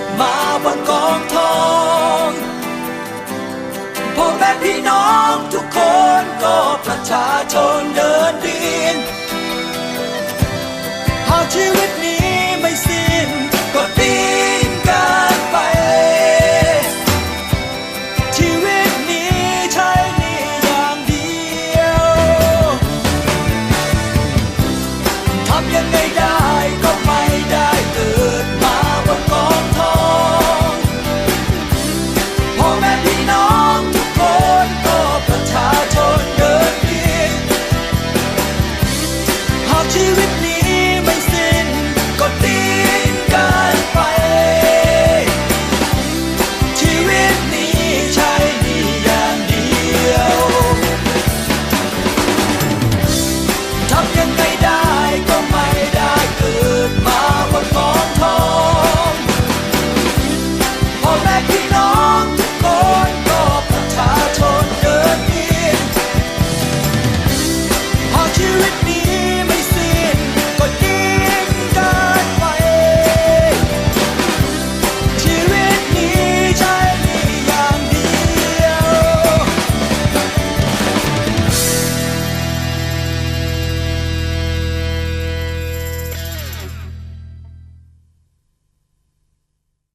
ดมาบนกองทองพ่อแม่พี่น้องทุกคนก็ประชาชนเดินดิน หากชีวิตนี้ไม่สิ้นก็ดีกันไป ชีวิตนี้ใช้นีอย่างเดียว ทำยังไงได้